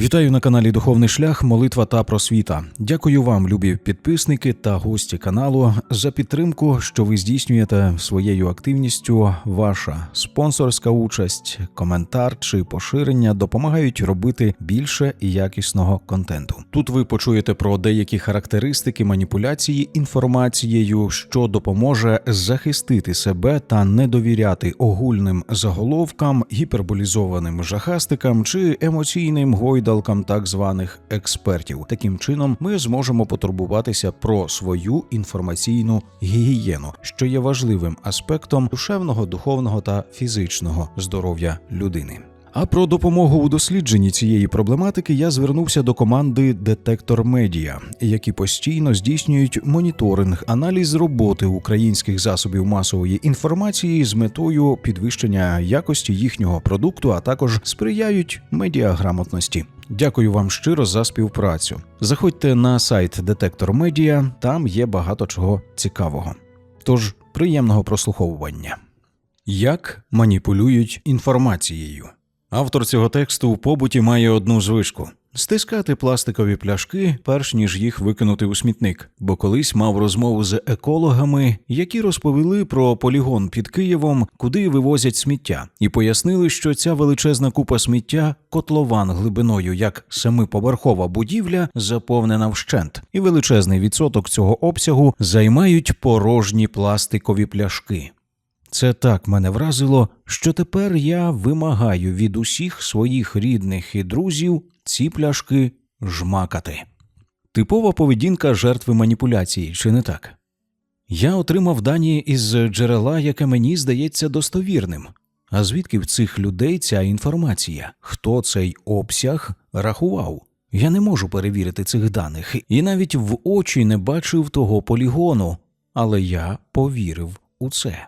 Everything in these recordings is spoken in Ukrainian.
Вітаю на каналі Духовний Шлях, Молитва та Просвіта. Дякую вам, любі підписники та гості каналу, за підтримку, що ви здійснюєте своєю активністю. Ваша спонсорська участь, коментар чи поширення допомагають робити більше якісного контенту. Тут ви почуєте про деякі характеристики маніпуляції інформацією, що допоможе захистити себе та не довіряти огульним заголовкам, гіперболізованим жахастикам чи емоційним гойдалкам так званих експертів. Таким чином, ми зможемо потурбуватися про свою інформаційну гігієну, що є важливим аспектом душевного, духовного та фізичного здоров'я людини. А про допомогу у дослідженні цієї проблематики я звернувся до команди Детектор Медіа, які постійно здійснюють моніторинг, аналіз роботи українських засобів масової інформації з метою підвищення якості їхнього продукту, а також сприяють медіаграмотності. Дякую вам щиро за співпрацю. Заходьте на сайт Детектор Медіа, там є багато чого цікавого. Тож приємного прослуховування. Як маніпулюють інформацією? Автор цього тексту в побуті має одну звичку стискати пластикові пляшки, перш ніж їх викинути у смітник, бо колись мав розмову з екологами, які розповіли про полігон під Києвом, куди вивозять сміття, і пояснили, що ця величезна купа сміття котлован глибиною як семиповерхова будівля, заповнена вщент, і величезний відсоток цього обсягу займають порожні пластикові пляшки. Це так мене вразило, що тепер я вимагаю від усіх своїх рідних і друзів ці пляшки жмакати. Типова поведінка жертви маніпуляції, чи не так? Я отримав дані із джерела, яке мені здається достовірним. А звідки в цих людей ця інформація? Хто цей обсяг рахував? Я не можу перевірити цих даних і навіть в очі не бачив того полігону, але я повірив у це.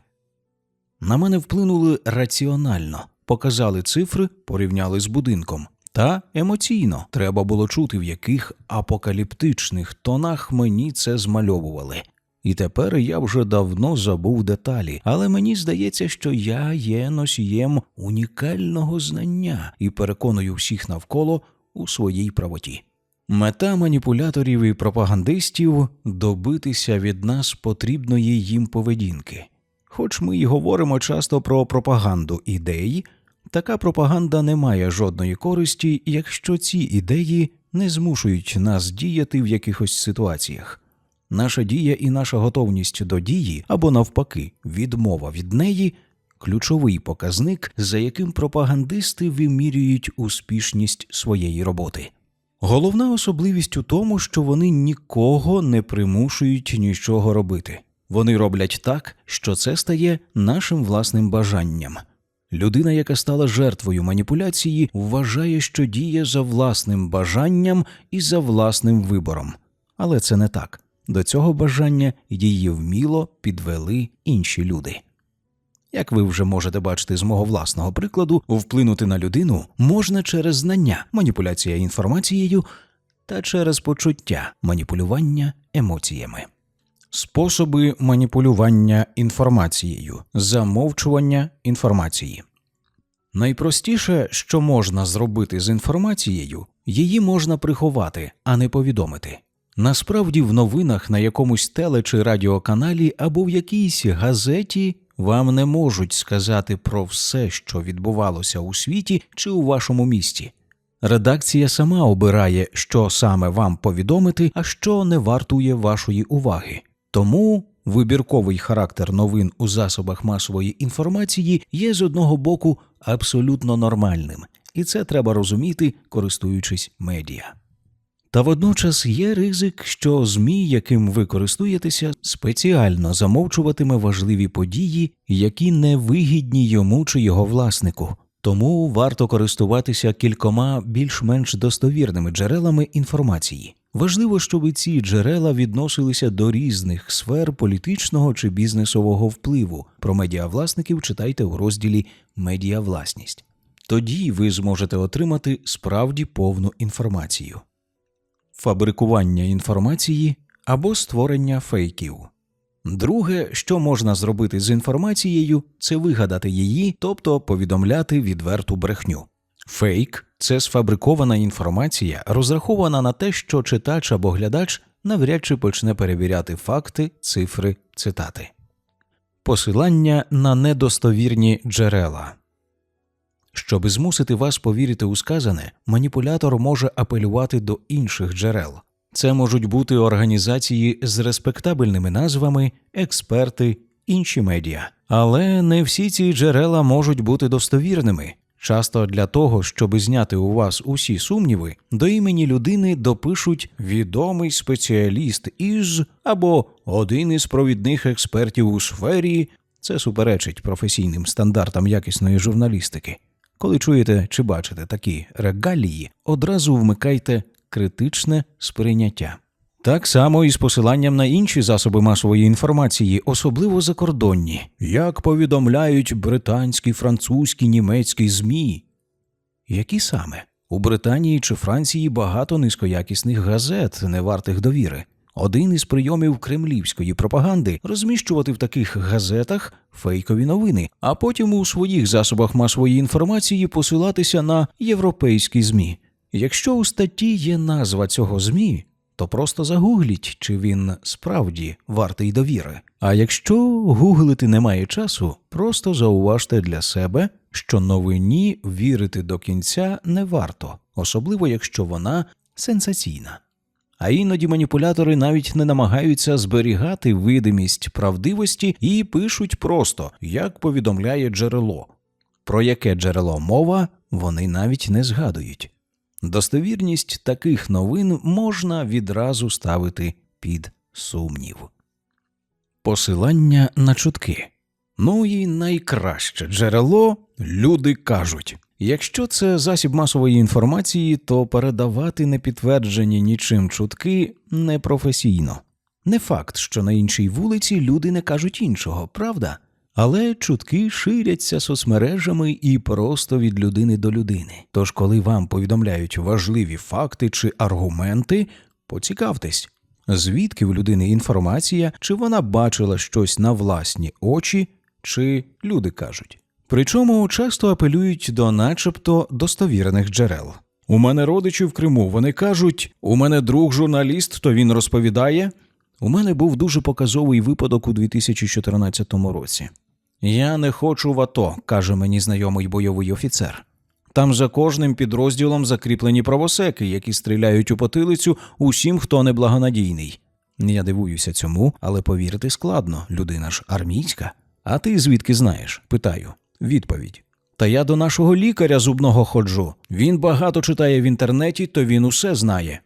На мене вплинули раціонально, показали цифри, порівняли з будинком. Та емоційно треба було чути, в яких апокаліптичних тонах мені це змальовували. І тепер я вже давно забув деталі, але мені здається, що я є носієм унікального знання і переконую всіх навколо у своїй правоті. Мета маніпуляторів і пропагандистів добитися від нас потрібної їм поведінки. Хоч ми й говоримо часто про пропаганду ідей, така пропаганда не має жодної користі, якщо ці ідеї не змушують нас діяти в якихось ситуаціях. Наша дія і наша готовність до дії або навпаки, відмова від неї ключовий показник, за яким пропагандисти вимірюють успішність своєї роботи. Головна особливість у тому, що вони нікого не примушують нічого робити. Вони роблять так, що це стає нашим власним бажанням. Людина, яка стала жертвою маніпуляції, вважає, що діє за власним бажанням і за власним вибором. Але це не так. До цього бажання її вміло підвели інші люди. Як ви вже можете бачити з мого власного прикладу, вплинути на людину можна через знання, маніпуляція інформацією та через почуття маніпулювання емоціями. Способи маніпулювання інформацією, замовчування інформації. Найпростіше, що можна зробити з інформацією, її можна приховати, а не повідомити. Насправді, в новинах на якомусь теле чи радіоканалі або в якійсь газеті вам не можуть сказати про все, що відбувалося у світі чи у вашому місті. Редакція сама обирає, що саме вам повідомити, а що не вартує вашої уваги. Тому вибірковий характер новин у засобах масової інформації є з одного боку абсолютно нормальним, і це треба розуміти, користуючись медіа. Та водночас є ризик, що ЗМІ, яким ви користуєтеся, спеціально замовчуватиме важливі події, які не вигідні йому чи його власнику. Тому варто користуватися кількома більш-менш достовірними джерелами інформації. Важливо, щоб ці джерела відносилися до різних сфер політичного чи бізнесового впливу. Про медіавласників читайте у розділі Медіавласність. Тоді ви зможете отримати справді повну інформацію. Фабрикування інформації або створення фейків. Друге, що можна зробити з інформацією, це вигадати її, тобто повідомляти відверту брехню. Фейк це сфабрикована інформація, розрахована на те, що читач або глядач навряд чи почне перевіряти факти, цифри, цитати. Посилання на недостовірні джерела. Щоби змусити вас повірити у сказане, маніпулятор може апелювати до інших джерел. Це можуть бути організації з респектабельними назвами, експерти, інші медіа. Але не всі ці джерела можуть бути достовірними. Часто для того, щоб зняти у вас усі сумніви, до імені людини допишуть відомий спеціаліст із або один із провідних експертів у сфері. Це суперечить професійним стандартам якісної журналістики. Коли чуєте чи бачите такі регалії, одразу вмикайте критичне сприйняття. Так само і з посиланням на інші засоби масової інформації, особливо закордонні, як повідомляють британські, французькі, німецькі ЗМІ. Які саме? У Британії чи Франції багато низькоякісних газет, не вартих довіри. Один із прийомів кремлівської пропаганди розміщувати в таких газетах фейкові новини, а потім у своїх засобах масової інформації посилатися на європейські ЗМІ. Якщо у статті є назва цього ЗМІ, то просто загугліть, чи він справді вартий довіри. А якщо гуглити немає часу, просто зауважте для себе, що новині вірити до кінця не варто, особливо якщо вона сенсаційна. А іноді маніпулятори навіть не намагаються зберігати видимість правдивості і пишуть просто, як повідомляє джерело. Про яке джерело мова, вони навіть не згадують. Достовірність таких новин можна відразу ставити під сумнів. Посилання на чутки. Ну і найкраще джерело люди кажуть. Якщо це засіб масової інформації, то передавати непідтверджені нічим чутки непрофесійно. Не факт, що на іншій вулиці люди не кажуть іншого, правда? Але чутки ширяться соцмережами і просто від людини до людини. Тож, коли вам повідомляють важливі факти чи аргументи, поцікавтесь, звідки в людини інформація, чи вона бачила щось на власні очі, чи люди кажуть. Причому часто апелюють до начебто достовірених джерел. У мене родичі в Криму, вони кажуть, у мене друг журналіст, то він розповідає. У мене був дуже показовий випадок у 2014 році. Я не хочу в АТО, каже мені знайомий бойовий офіцер. Там за кожним підрозділом закріплені правосеки, які стріляють у потилицю усім, хто неблагонадійний. Я дивуюся цьому, але повірити складно, людина ж армійська. А ти звідки знаєш? питаю. Відповідь. Та я до нашого лікаря зубного ходжу. Він багато читає в інтернеті, то він усе знає.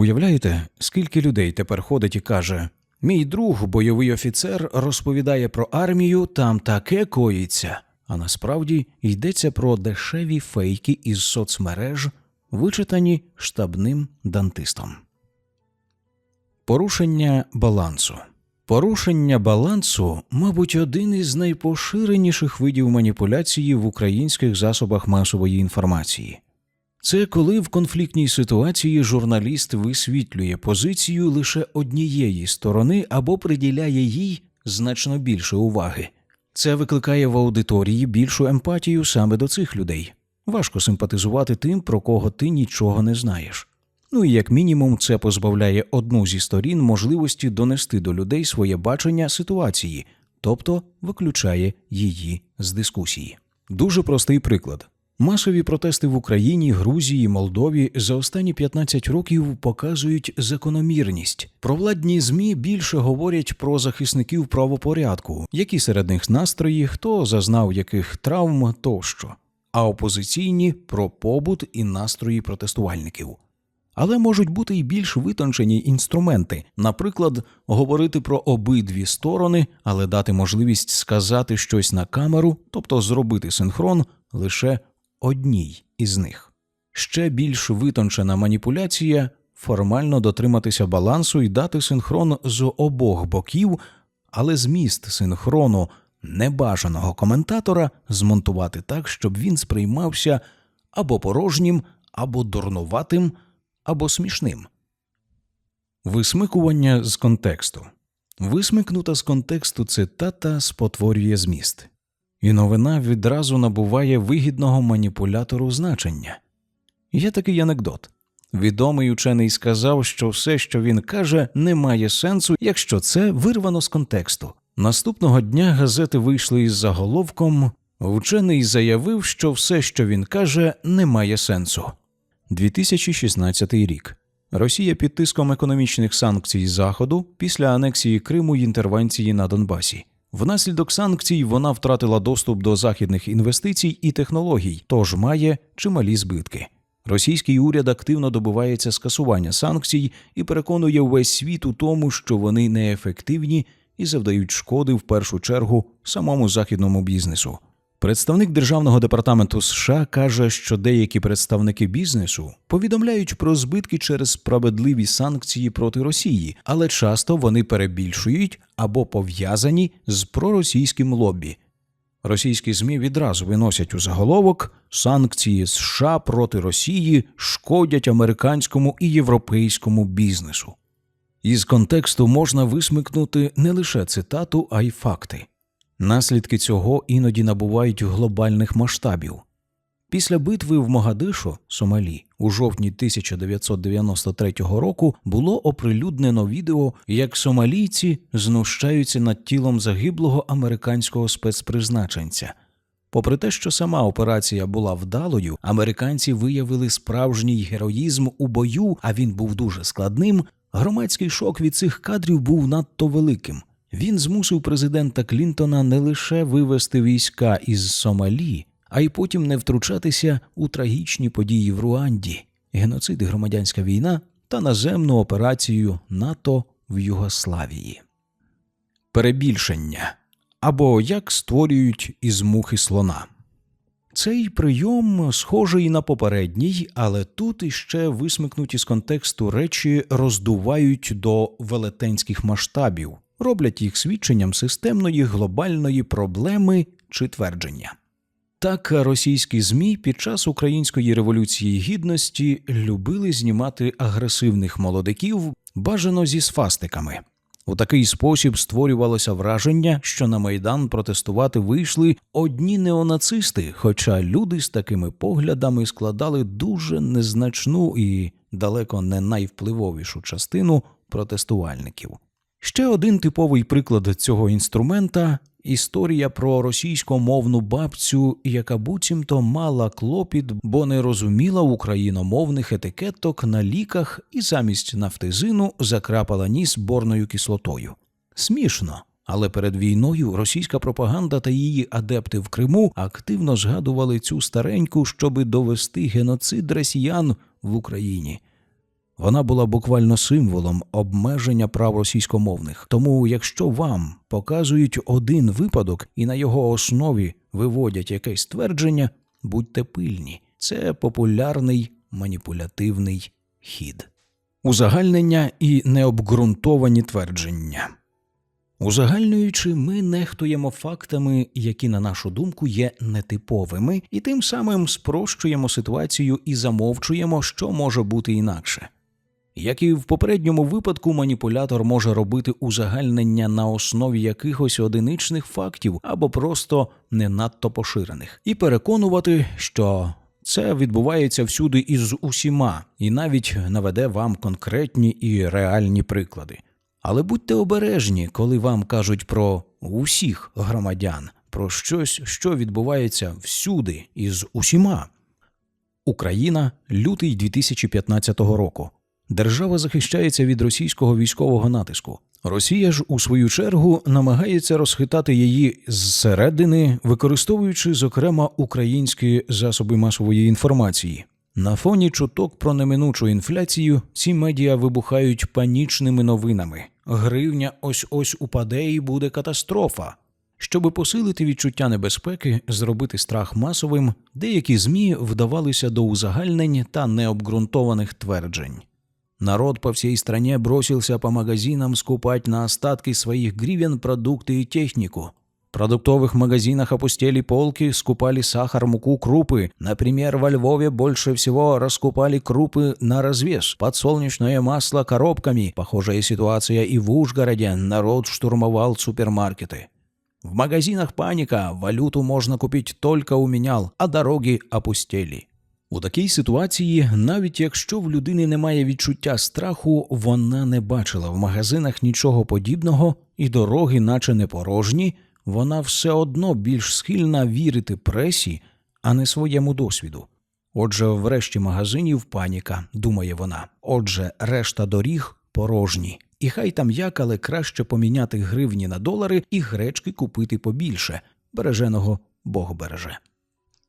Уявляєте, скільки людей тепер ходить і каже: Мій друг, бойовий офіцер, розповідає про армію, там таке коїться. А насправді йдеться про дешеві фейки із соцмереж, вичитані штабним дантистом. Порушення балансу. Порушення балансу, мабуть, один із найпоширеніших видів маніпуляції в українських засобах масової інформації. Це коли в конфліктній ситуації журналіст висвітлює позицію лише однієї сторони або приділяє їй значно більше уваги. Це викликає в аудиторії більшу емпатію саме до цих людей. Важко симпатизувати тим, про кого ти нічого не знаєш. Ну і як мінімум, це позбавляє одну зі сторін можливості донести до людей своє бачення ситуації, тобто виключає її з дискусії. Дуже простий приклад. Масові протести в Україні, Грузії, Молдові за останні 15 років показують закономірність. Провладні змі більше говорять про захисників правопорядку, які серед них настрої, хто зазнав яких травм тощо, а опозиційні про побут і настрої протестувальників. Але можуть бути й більш витончені інструменти, наприклад, говорити про обидві сторони, але дати можливість сказати щось на камеру, тобто зробити синхрон лише одній із них. Ще більш витончена маніпуляція формально дотриматися балансу і дати синхрон з обох боків, але зміст синхрону небажаного коментатора змонтувати так, щоб він сприймався або порожнім, або дурнуватим, або смішним. Висмикування з контексту. Висмикнута з контексту цитата спотворює зміст. І новина відразу набуває вигідного маніпулятору значення. Є такий анекдот. Відомий учений сказав, що все, що він каже, не має сенсу, якщо це вирвано з контексту. Наступного дня газети вийшли із заголовком Вчений заявив, що все, що він каже, не має сенсу. 2016 рік. Росія під тиском економічних санкцій Заходу після анексії Криму й інтервенції на Донбасі. Внаслідок санкцій вона втратила доступ до західних інвестицій і технологій, тож має чималі збитки. Російський уряд активно добивається скасування санкцій і переконує весь світ у тому, що вони неефективні і завдають шкоди в першу чергу самому західному бізнесу. Представник державного департаменту США каже, що деякі представники бізнесу повідомляють про збитки через справедливі санкції проти Росії, але часто вони перебільшують або пов'язані з проросійським лобі. Російські ЗМІ відразу виносять у заголовок санкції США проти Росії шкодять американському і європейському бізнесу. Із контексту можна висмикнути не лише цитату, а й факти. Наслідки цього іноді набувають глобальних масштабів. Після битви в Могадишо, Сомалі, у жовтні 1993 року було оприлюднено відео, як сомалійці знущаються над тілом загиблого американського спецпризначенця. Попри те, що сама операція була вдалою, американці виявили справжній героїзм у бою, а він був дуже складним. Громадський шок від цих кадрів був надто великим. Він змусив президента Клінтона не лише вивести війська із Сомалі, а й потім не втручатися у трагічні події в Руанді, геноцид і громадянська війна та наземну операцію НАТО в Югославії. Перебільшення або як створюють із мухи слона. Цей прийом схожий на попередній, але тут іще висмикнуті з контексту речі роздувають до велетенських масштабів, роблять їх свідченням системної глобальної проблеми чи твердження. Так, російські ЗМІ під час української революції гідності любили знімати агресивних молодиків бажано зі сфастиками. У такий спосіб створювалося враження, що на майдан протестувати вийшли одні неонацисти, хоча люди з такими поглядами складали дуже незначну і далеко не найвпливовішу частину протестувальників. Ще один типовий приклад цього інструмента історія про російськомовну бабцю, яка буцімто мала клопіт, бо не розуміла україномовних етикеток на ліках і замість нафтизину закрапала ніс борною кислотою. Смішно. Але перед війною російська пропаганда та її адепти в Криму активно згадували цю стареньку, щоби довести геноцид росіян в Україні. Вона була буквально символом обмеження прав російськомовних. Тому, якщо вам показують один випадок і на його основі виводять якесь твердження, будьте пильні. Це популярний маніпулятивний хід. Узагальнення і необґрунтовані твердження. Узагальнюючи, ми нехтуємо фактами, які, на нашу думку, є нетиповими, і тим самим спрощуємо ситуацію і замовчуємо, що може бути інакше. Як і в попередньому випадку, маніпулятор може робити узагальнення на основі якихось одиничних фактів або просто не надто поширених, і переконувати, що це відбувається всюди із усіма, і навіть наведе вам конкретні і реальні приклади. Але будьте обережні, коли вам кажуть про усіх громадян, про щось, що відбувається всюди із усіма. Україна, лютий 2015 року. Держава захищається від російського військового натиску. Росія ж, у свою чергу, намагається розхитати її зсередини, використовуючи, зокрема, українські засоби масової інформації. На фоні чуток про неминучу інфляцію ці медіа вибухають панічними новинами. Гривня ось ось упаде і буде катастрофа. Щоби посилити відчуття небезпеки, зробити страх масовим, деякі змі вдавалися до узагальнень та необґрунтованих тверджень. Народ по всей стране бросился по магазинам скупать на остатки своих гривен продукты и технику. В продуктовых магазинах опустели полки, скупали сахар, муку, крупы. Например, во Львове больше всего раскупали крупы на развес, подсолнечное масло коробками. Похожая ситуация и в Ужгороде. Народ штурмовал супермаркеты. В магазинах паніка, валюту можна купити тільки у мінял, а дороги опустелі. У такій ситуації, навіть якщо в людини немає відчуття страху, вона не бачила в магазинах нічого подібного, і дороги, наче не порожні, вона все одно більш схильна вірити пресі, а не своєму досвіду. Отже, врешті магазинів паніка, думає вона. Отже, решта доріг порожні. І хай там як, але краще поміняти гривні на долари і гречки купити побільше. Береженого Бог береже.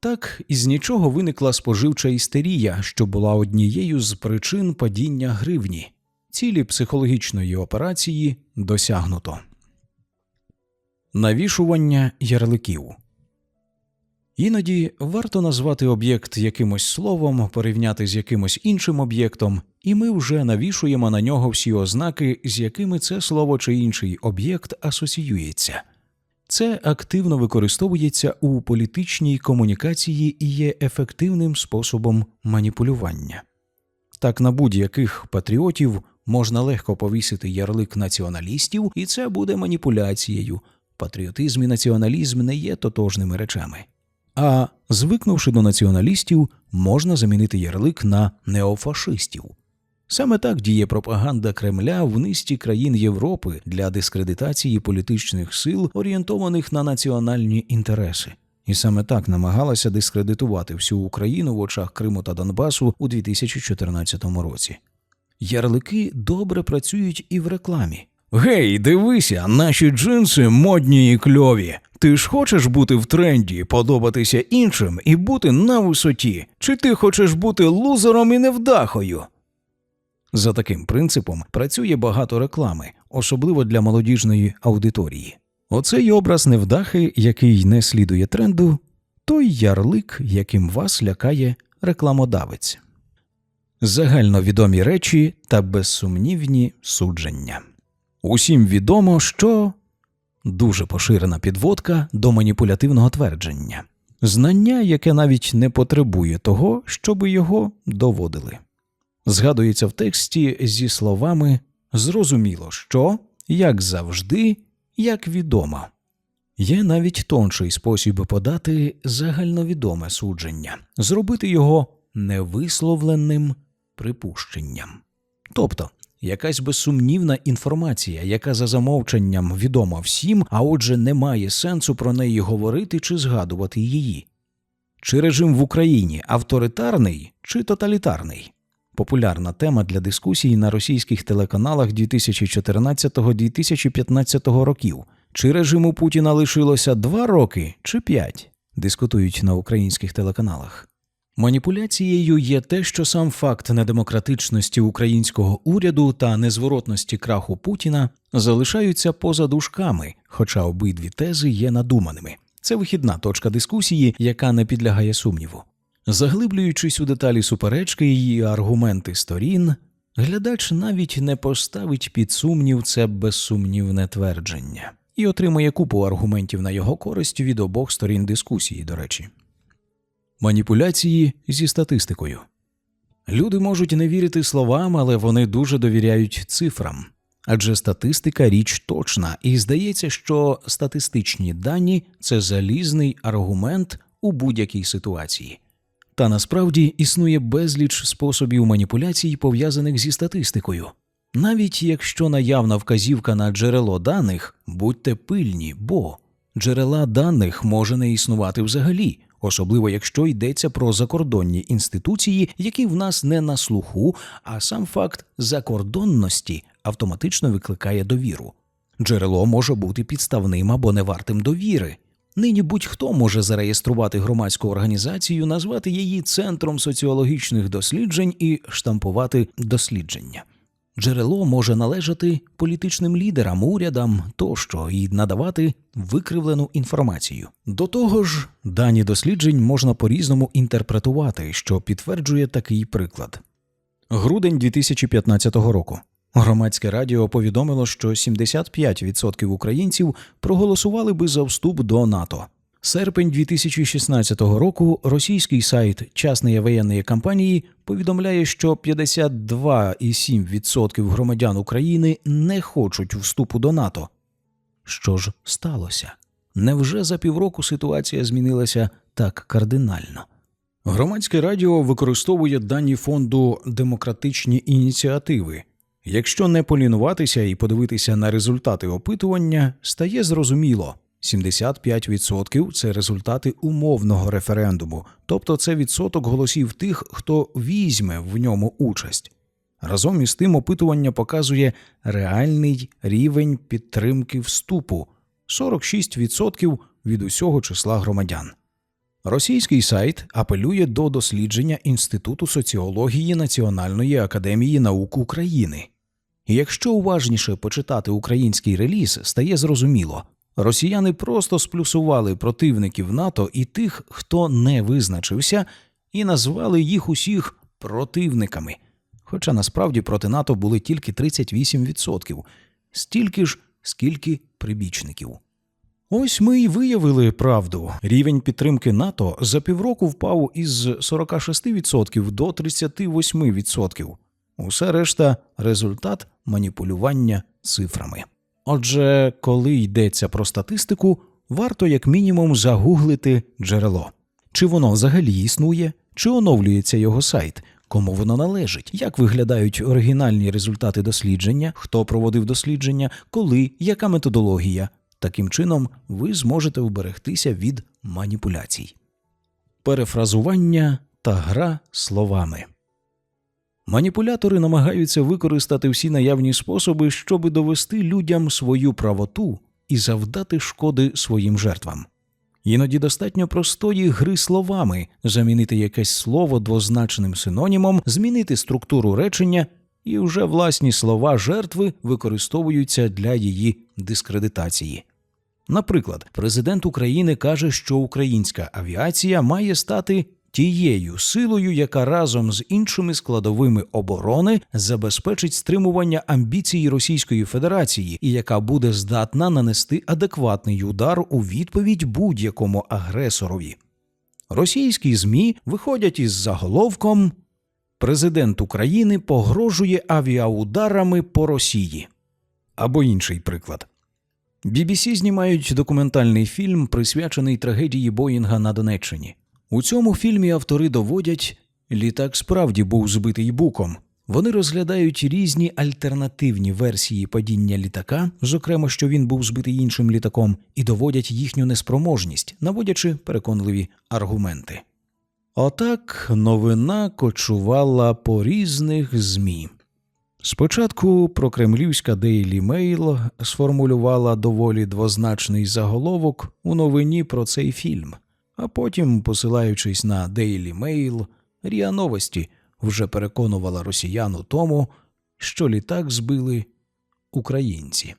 Так із нічого виникла споживча істерія, що була однією з причин падіння гривні. Цілі психологічної операції досягнуто. Навішування ярликів. Іноді варто назвати об'єкт якимось словом, порівняти з якимось іншим об'єктом, і ми вже навішуємо на нього всі ознаки, з якими це слово чи інший об'єкт асоціюється. Це активно використовується у політичній комунікації і є ефективним способом маніпулювання. Так на будь-яких патріотів можна легко повісити ярлик націоналістів, і це буде маніпуляцією. Патріотизм і націоналізм не є тотожними речами. А звикнувши до націоналістів, можна замінити ярлик на неофашистів. Саме так діє пропаганда Кремля в низці країн Європи для дискредитації політичних сил, орієнтованих на національні інтереси. І саме так намагалася дискредитувати всю Україну в очах Криму та Донбасу у 2014 році. Ярлики добре працюють і в рекламі. Гей, дивися, наші джинси модні і кльові. Ти ж хочеш бути в тренді, подобатися іншим і бути на висоті, чи ти хочеш бути лузером і невдахою? За таким принципом працює багато реклами, особливо для молодіжної аудиторії. Оцей образ невдахи, який не слідує тренду, той ярлик, яким вас лякає рекламодавець. Загальновідомі речі та безсумнівні судження. Усім відомо, що дуже поширена підводка до маніпулятивного твердження, знання, яке навіть не потребує того, щоби його доводили. Згадується в тексті зі словами зрозуміло, що, як завжди, як відомо. Є навіть тонший спосіб подати загальновідоме судження, зробити його невисловленим припущенням. Тобто якась безсумнівна інформація, яка за замовчанням відома всім, а отже, немає сенсу про неї говорити чи згадувати її. Чи режим в Україні авторитарний чи тоталітарний? Популярна тема для дискусій на російських телеканалах 2014-2015 років. Чи режиму Путіна лишилося два роки чи п'ять? Дискутують на українських телеканалах. Маніпуляцією є те, що сам факт недемократичності українського уряду та незворотності краху Путіна залишаються поза дужками, хоча обидві тези є надуманими. Це вихідна точка дискусії, яка не підлягає сумніву. Заглиблюючись у деталі суперечки і аргументи сторін, глядач навіть не поставить під сумнів це безсумнівне твердження і отримує купу аргументів на його користь від обох сторін дискусії, до речі. Маніпуляції зі статистикою. Люди можуть не вірити словам, але вони дуже довіряють цифрам. Адже статистика річ точна, і здається, що статистичні дані це залізний аргумент у будь-якій ситуації. Та насправді існує безліч способів маніпуляцій, пов'язаних зі статистикою. Навіть якщо наявна вказівка на джерело даних, будьте пильні, бо джерела даних може не існувати взагалі, особливо якщо йдеться про закордонні інституції, які в нас не на слуху, а сам факт закордонності автоматично викликає довіру. Джерело може бути підставним або не вартим довіри. Нині будь-хто може зареєструвати громадську організацію, назвати її центром соціологічних досліджень і штампувати дослідження. Джерело може належати політичним лідерам, урядам тощо і надавати викривлену інформацію. До того ж, дані досліджень можна по-різному інтерпретувати, що підтверджує такий приклад. Грудень 2015 року. Громадське радіо повідомило, що 75% українців проголосували би за вступ до НАТО. Серпень 2016 року російський сайт частної воєнної компанії повідомляє, що 52,7% громадян України не хочуть вступу до НАТО. Що ж сталося? Невже за півроку ситуація змінилася так кардинально? Громадське радіо використовує дані фонду демократичні ініціативи. Якщо не полінуватися і подивитися на результати опитування, стає зрозуміло. 75% – це результати умовного референдуму, тобто це відсоток голосів тих, хто візьме в ньому участь. Разом із тим опитування показує реальний рівень підтримки вступу 46% від усього числа громадян. Російський сайт апелює до дослідження Інституту соціології Національної академії наук України. Якщо уважніше почитати український реліз, стає зрозуміло, росіяни просто сплюсували противників НАТО і тих, хто не визначився, і назвали їх усіх противниками. Хоча насправді проти НАТО були тільки 38%, стільки ж, скільки прибічників. Ось ми й виявили правду. Рівень підтримки НАТО за півроку впав із 46% до 38%. Усе решта результат маніпулювання цифрами. Отже, коли йдеться про статистику, варто як мінімум загуглити джерело. Чи воно взагалі існує, чи оновлюється його сайт, кому воно належить, як виглядають оригінальні результати дослідження, хто проводив дослідження, коли, яка методологія. Таким чином, ви зможете вберегтися від маніпуляцій. Перефразування та гра словами. Маніпулятори намагаються використати всі наявні способи, щоби довести людям свою правоту і завдати шкоди своїм жертвам. Іноді достатньо простої гри словами, замінити якесь слово двозначним синонімом, змінити структуру речення, і вже власні слова жертви використовуються для її дискредитації. Наприклад, президент України каже, що українська авіація має стати тією силою, яка разом з іншими складовими оборони забезпечить стримування амбіцій Російської Федерації і яка буде здатна нанести адекватний удар у відповідь будь-якому агресорові. Російські ЗМІ виходять із заголовком Президент України погрожує авіаударами по Росії. Або інший приклад. BBC знімають документальний фільм, присвячений трагедії Боїнга на Донеччині. У цьому фільмі автори доводять, літак справді був збитий буком. Вони розглядають різні альтернативні версії падіння літака, зокрема, що він був збитий іншим літаком, і доводять їхню неспроможність, наводячи переконливі аргументи. Отак новина кочувала по різних ЗМІ. Спочатку прокремлівська Daily Mail сформулювала доволі двозначний заголовок у новині про цей фільм, а потім, посилаючись на Daily Mail, Ріа Новості вже переконувала росіян у тому, що літак збили українці.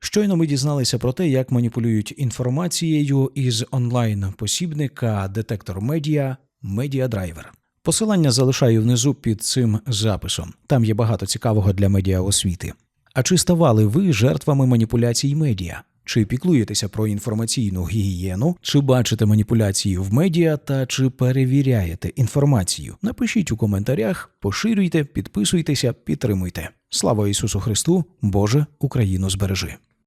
Щойно ми дізналися про те, як маніпулюють інформацією із онлайн-посібника Детектор Медіа Медіадрайвер. Посилання залишаю внизу під цим записом. Там є багато цікавого для медіаосвіти. А чи ставали ви жертвами маніпуляцій медіа? Чи піклуєтеся про інформаційну гігієну, чи бачите маніпуляції в медіа та чи перевіряєте інформацію? Напишіть у коментарях, поширюйте, підписуйтеся, підтримуйте. Слава Ісусу Христу! Боже, Україну збережи!